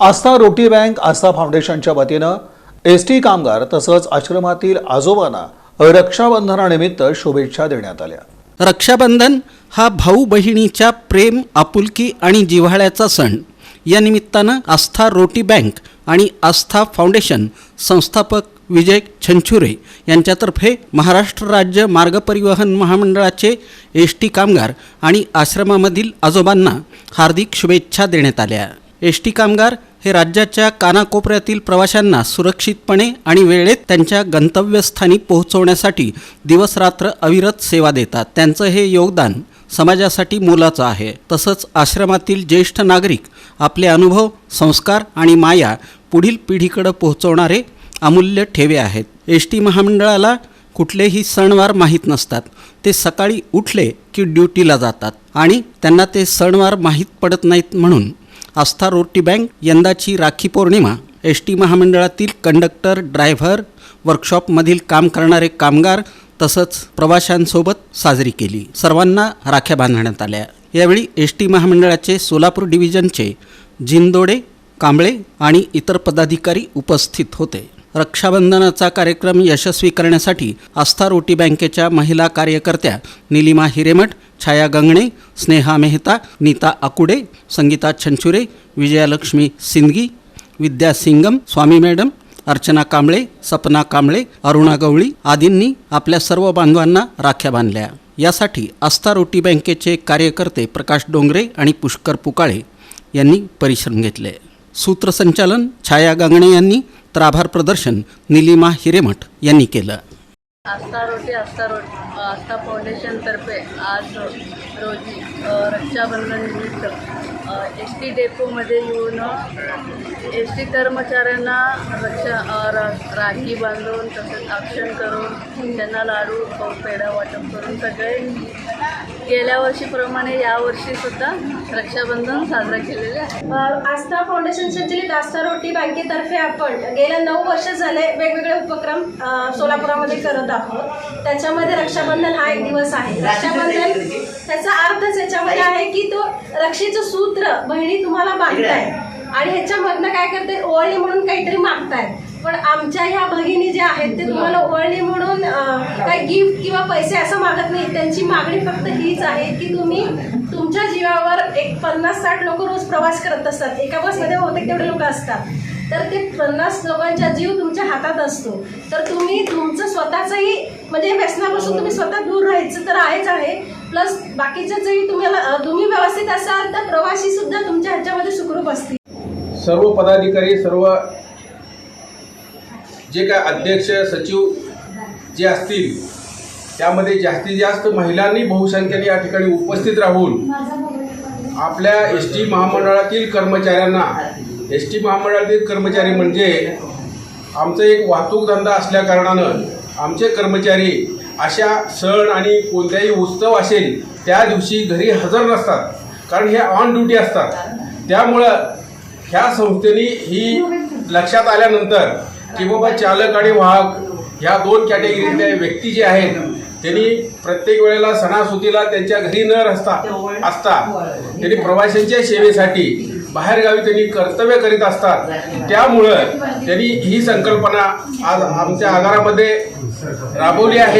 आस्था Roti bank आस्था फाउंडेशनच्या वतीनं S T कामगार तसंच आश्रमातील आजोबांना रक्षाबंधनानिमित्त शुभेच्छा देण्यात आल्या. रक्षाबंधन हा भाऊ बहिणीच्या प्रेम आपुलकी आणि जिव्हाळ्याचा सण. या निमित्तानं आस्था रोटी बँक आणि आस्था फाउंडेशन संस्थापक विजय छंछुरे यांच्यातर्फे महाराष्ट्र राज्य मार्ग परिवहन महामंडळाचे एस टी कामगार आणि आश्रमामधील आजोबांना हार्दिक शुभेच्छा देण्यात आल्या. एस टी कामगार हे राज्याच्या कानाकोपऱ्यातील प्रवाशांना सुरक्षितपणे आणि वेळेत त्यांच्या गंतव्यस्थानी पोहोचवण्यासाठी दिवसरात्र अविरत सेवा देतात. त्यांचं हे योगदान समाजासाठी मोलाचं आहे. तसंच आश्रमातील ज्येष्ठ नागरिक आपले अनुभव संस्कार आणि माया पुढील पिढीकडे पोहोचवणारे अमूल्य ठेवे आहेत. एस टी महामंडळाला कुठलेही सणवार माहीत नसतात. ते सकाळी उठले की ड्युटीला जातात आणि त्यांना ते सणवार माहीत पडत नाहीत म्हणून आस्था रोटी बँक यंदाची राखी पौर्णिमा. एस टी महामंडळातील कंडक्टर ड्रायव्हर वर्कशॉपमधील काम करणारे कामगार तसंच प्रवाशांसोबत साजरी केली. सर्वांना राख्या बांधण्यात आल्या. यावेळी एस टी महामंडळाचे सोलापूर डिव्हिजनचे जिंदोडे कांबळे आणि इतर पदाधिकारी उपस्थित होते. रक्षाबंधनाचा कार्यक्रम यशस्वी करण्यासाठी आस्था रोटी बँकेच्या महिला कार्यकर्त्या निलिमा हिरेमठ छाया गंगणे स्नेहा मेहता नीता आकुडे संगीता छंचुरे विजयालक्ष्मी सिंदगी विद्या सिंगम स्वामी मॅडम अर्चना कांबळे सपना कांबळे अरुणा गवळी आदींनी आपल्या सर्व बांधवांना राख्या बांधल्या यासाठी आस्था रोटी बँकेचे कार्यकर्ते प्रकाश डोंगरे आणि पुष्कर पुकाळे यांनी परिश्रम घेतले सूत्रसंचालन छाया गांगणे यांनी तर आभार प्रदर्शन निलिमा हिरेमठ यांनी केलं आस्था रोटी आस्था रोटी आस्था फाउंडेशनतर्फे आज रोजी रक्षाबंधन निमित्त एस टी डेपोमध्ये येऊन एस टी कर्मचाऱ्यांना रक्षा रा राखी बांधून तसेच आक्षण करून त्यांना लाडू पेढा वाटप करून सगळे गेल्या वर्षीप्रमाणे यावर्षीसुद्धा रक्षाबंधन साजरा केलेले आहे. आस्था फाउंडेशन संचलित आस्था रोटी बँकेतर्फे आपण गेल्या नऊ वर्ष झाले वेगवेगळे उपक्रम सोलापुरामध्ये करत आहोत. त्याच्यामध्ये रक्षाबंधन हा एक दिवस आहे. रक्षाबंधन त्याचा अर्थच याच्यामध्ये आहे की तो रक्षेचं सूत्र बहिणी तुम्हाला बांधताय आणि ह्याच्यामधनं काय करते ओळणी म्हणून काहीतरी मागतायत पण आमच्या ह्या भगिनी ज्या आहेत ते तुम्हाला ओळणी म्हणून काय काही गिफ्ट किंवा पैसे असं मागत नाही त्यांची मागणी फक्त हीच आहे की तुम्ही तुमच्या जीवावर एक पन्नास साठ लोक रोज प्रवास करत असतात. एका बसमध्ये बहुतेक तेवढे लोक असतात. तर ते पन्नास लोकांचा जीव तुमच्या हातात असतो. तर तुम्ही तुमचं स्वतःचंही म्हणजे व्यसनापासून तुम्ही स्वतः दूर राहायचं तर आहेच आहे. प्लस बाकीच्या जरी तुम्हाला तुम्ही व्यवस्थित असाल तर प्रवासी सुद्धा तुमच्या ह्याच्यामध्ये सुखरूप असतील. सर्व पदाधिकारी सर्व जे काय अध्यक्ष सचिव जे असतील त्यामध्ये जास्तीत जास्त महिलांनी बहुसंख्येने या ठिकाणी उपस्थित राहून आपल्या एस टी महामंडळातील कर्मचाऱ्यांना एस टी महामंडळातील कर्मचारी म्हणजे आमचं एक वाहतूक धंदा असल्या कारणानं आमचे कर्मचारी अशा सण आणि कोणत्याही उत्सव असेल त्या दिवशी घरी हजर नसतात कारण हे ऑन ड्युटी असतात. त्यामुळं ह्या संस्थेने ही लक्षात आल्यानंतर की बाबा चालक आणि वाहक ह्या दोन कॅटेगरीतल्या व्यक्ती जे आहेत त्यांनी प्रत्येक वेळेला सणासुदीला त्यांच्या घरी न रस्ता असता त्यांनी प्रवाशांच्या सेवेसाठी बाहेरगावी त्यांनी कर्तव्य करीत असतात. त्यामुळं त्यांनी ही संकल्पना आज आमच्या आगारामध्ये राबवली आहे.